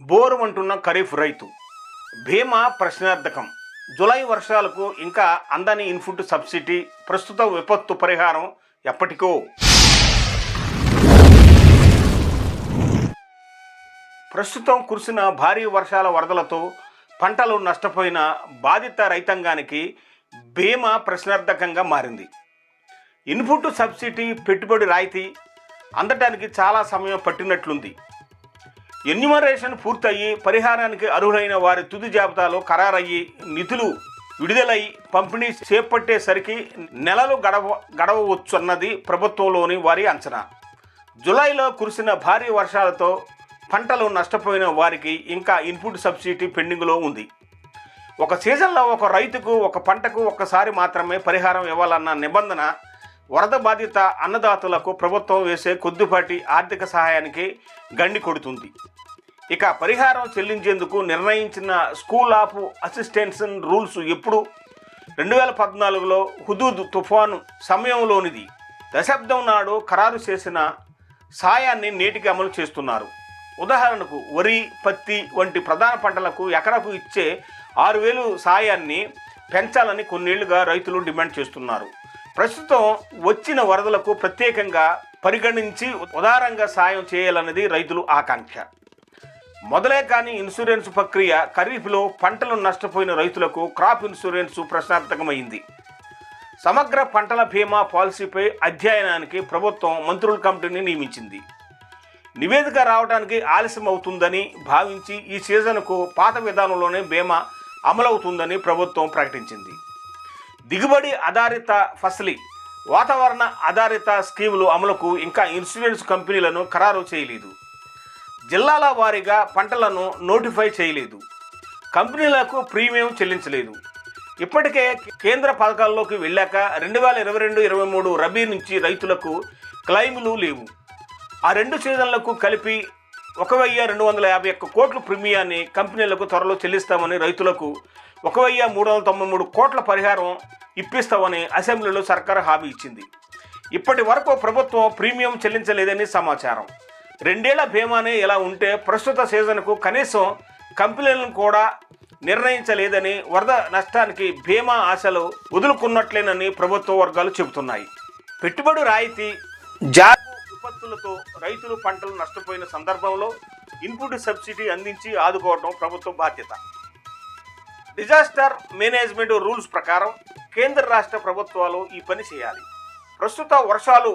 Bore అంటున్న ఖరీఫ్ రైతు. భీమా ప్రశ్నార్థకం. July వర్షాలకు ఇంకా అందని ఇన్పుట్ సబ్సిడీ ప్రస్తుత విపత్తు పరిహారం ఎప్పటికో. ప్రస్తుతం కురిసిన భారీ వర్షాల వరదలతో పంటలు నష్టపోయిన బాధిత రైతాంగానికి బీమా ప్రశ్నార్థకంగా మారింది. ఇన్పుట్ సబ్సిడీ పెట్టుబడి రాయితీ అందటానికి చాలా సమయం పట్టినట్లుంది. ఎన్యుమరేషన్ పూర్తయి పరిహారానికి అర్హులైన వారి తుది జాబితాలో ఖరారయ్యి నిధులు విడుదలై పంపిణీ చేపట్టేసరికి నెలలు గడవ గడవవచ్చన్నది ప్రభుత్వంలోని వారి అంచనా. జులైలో కురిసిన భారీ వర్షాలతో పంటలు నష్టపోయిన వారికి ఇంకా ఇన్పుట్ సబ్సిడీ పెండింగ్లో ఉంది. ఒక సీజన్లో ఒక రైతుకు ఒక పంటకు ఒక్కసారి మాత్రమే పరిహారం ఇవ్వాలన్న నిబంధన వరద బాధిత అన్నదాతలకు ప్రభుత్వం వేసే కొద్దిపాటి ఆర్థిక సహాయానికి గండి కొడుతుంది. ఇక పరిహారం చెల్లించేందుకు నిర్ణయించిన స్కూల్ ఆఫ్ అసిస్టెన్స్ రూల్స్ ఎప్పుడు? రెండు వేల పద్నాలుగులో హుదూద్ తుఫాను సమయంలోనిది. దశాబ్దం నాడు ఖరారు చేసిన సాయాన్ని నేటికి అమలు చేస్తున్నారు. ఉదాహరణకు వరి పత్తి వంటి ప్రధాన పంటలకు ఎకరాకు ఇచ్చే ఆరు వేలు సాయాన్ని పెంచాలని కొన్నేళ్ళుగా రైతులు డిమాండ్ చేస్తున్నారు. ప్రస్తుతం వచ్చిన వరదలకు ప్రత్యేకంగా పరిగణించి ఉదారంగా సాయం చేయాలన్నది రైతులు ఆకాంక్ష. మొదలే కానీ ఇన్సూరెన్స్ ప్రక్రియ ఖరీఫ్లో పంటలు నష్టపోయిన రైతులకు క్రాప్ ఇన్సూరెన్స్ ప్రశ్నార్థకమైంది. సమగ్ర పంటల బీమా పాలసీపై అధ్యయనానికి ప్రభుత్వం మంత్రుల కమిటీని నియమించింది. నివేదిక రావడానికి ఆలస్యం అవుతుందని భావించి ఈ సీజన్కు పాత విధానంలోనే బీమా అమలవుతుందని ప్రభుత్వం ప్రకటించింది. దిగుబడి ఆధారిత ఫసలి వాతావరణ ఆధారిత స్కీములు అమలుకు ఇంకా ఇన్సూరెన్స్ కంపెనీలను ఖరారు చేయలేదు. జిల్లాల వారీగా పంటలను నోటిఫై చేయలేదు. కంపెనీలకు ప్రీమియం చెల్లించలేదు. ఇప్పటికే కేంద్ర పథకాల్లోకి వెళ్ళాక రెండు వేల ఇరవై రెండు ఇరవై మూడు రబీ నుంచి రైతులకు క్లైములు లేవు. ఆ రెండు సీజన్లకు కలిపి ఒక వెయ్యి రెండు వందల యాభై ఒక్క కోట్ల ప్రీమియాన్ని కంపెనీలకు త్వరలో చెల్లిస్తామని రైతులకు ఒక వెయ్యి మూడు వందల తొంభై మూడు కోట్ల పరిహారం ఇప్పిస్తామని అసెంబ్లీలో సర్కారు హామీ ఇచ్చింది. ఇప్పటి వరకు ప్రభుత్వం ప్రీమియం చెల్లించలేదని సమాచారం. రెండేళ్ళ బీమానే ఇలా ఉంటే ప్రస్తుత సీజన్కు కనీసం కంపెనీలను కూడా నిర్ణయించలేదని వరద నష్టానికి బీమా ఆశలు వదులుకున్నట్లేనని ప్రభుత్వ వర్గాలు చెబుతున్నాయి. పెట్టుబడి రాయితీ జాగు విపత్తులతో రైతులు పంటలు నష్టపోయిన సందర్భంలో ఇన్పుట్ సబ్సిడీ అందించి ఆదుకోవడం ప్రభుత్వ బాధ్యత. డిజాస్టర్ మేనేజ్మెంట్ రూల్స్ ప్రకారం కేంద్ర రాష్ట్ర ప్రభుత్వాలు ఈ పని చేయాలి. ప్రస్తుత వర్షాలు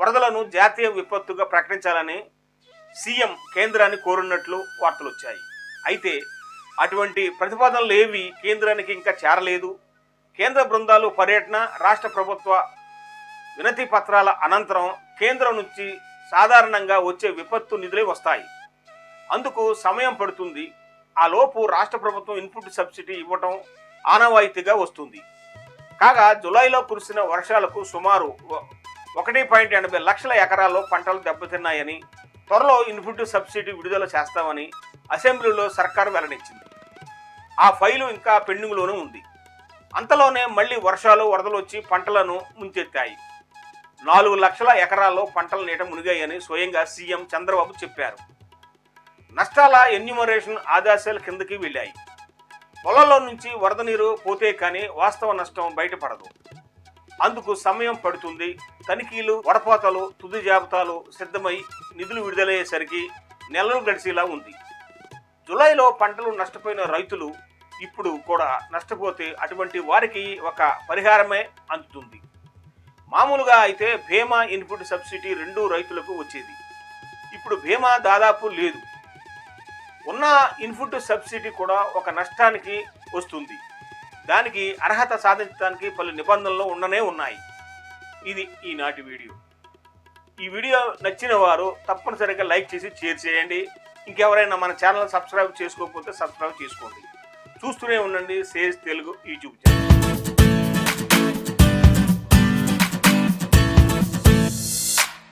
వరదలను జాతీయ విపత్తుగా ప్రకటించాలని సీఎం కేంద్రాన్ని కోరున్నట్లు వార్తలు వచ్చాయి అయితే అటువంటి ప్రతిపాదనలు ఏవి? కేంద్రానికి ఇంకా చేరలేదు. కేంద్ర బృందాలు పర్యటన రాష్ట్ర ప్రభుత్వ వినతి పత్రాల అనంతరం కేంద్రం నుంచి సాధారణంగా వచ్చే విపత్తు నిధులే వస్తాయి. అందుకు సమయం పడుతుంది. ఆ లోపు రాష్ట్ర ప్రభుత్వం ఇన్పుట్ సబ్సిడీ ఇవ్వటం ఆనవాయితీగా వస్తుంది. కాగా జులైలో కురిసిన వర్షాలకు సుమారు ఒకటి పాయింట్ ఎనభై లక్షల ఎకరాల్లో పంటలు దెబ్బతిన్నాయని త్వరలో ఇన్పుట్ సబ్సిడీ విడుదల చేస్తామని అసెంబ్లీలో సర్కారు వెల్లడించింది. ఆ ఫైలు ఇంకా పెండింగ్లోనే ఉంది. అంతలోనే మళ్ళీ వర్షాలు వరదలు వచ్చి పంటలను ముంచెత్తాయి. నాలుగు లక్షల ఎకరాల్లో పంటల నీట మునిగాయని స్వయంగా సీఎం చంద్రబాబు చెప్పారు. నష్టాల ఎన్యూమరేషన్ ఆదేశాలు కిందకి వెళ్ళాయి. పొలంలో నుంచి వరద నీరు పోతే కానీ వాస్తవ నష్టం బయటపడదు. అందుకు సమయం పడుతుంది. తనిఖీలు వడపోతలు తుది జాబితాలు సిద్ధమై నిధులు విడుదలయ్యేసరికి నెలలు గడిచేలా ఉంది. జులైలో పంటలు నష్టపోయిన రైతులు ఇప్పుడు కూడా నష్టపోతే అటువంటి వారికి ఒక పరిహారమే అందుతుంది. మామూలుగా అయితే భీమా ఇన్పుట్ సబ్సిడీ రెండు రైతులకు వచ్చేది. ఇప్పుడు భీమా దాదాపు లేదు. ఉన్న ఇన్పుట్ సబ్సిడీ కూడా ఒక నష్టానికి వస్తుంది. దానికి అర్హత సాధించడానికి పలు నిబంధనలు ఉండనే ఉన్నాయి. ఇది ఈనాటి వీడియో. ఈ వీడియో నచ్చిన వారు తప్పనిసరిగా లైక్ చేసి షేర్ చేయండి. ఇంకెవరైనా మన ఛానల్ సబ్స్క్రైబ్ చేసుకోకపోతే సబ్స్క్రైబ్ చేసుకోండి. చూస్తూనే ఉండండి. Sage Telugu YouTube channel.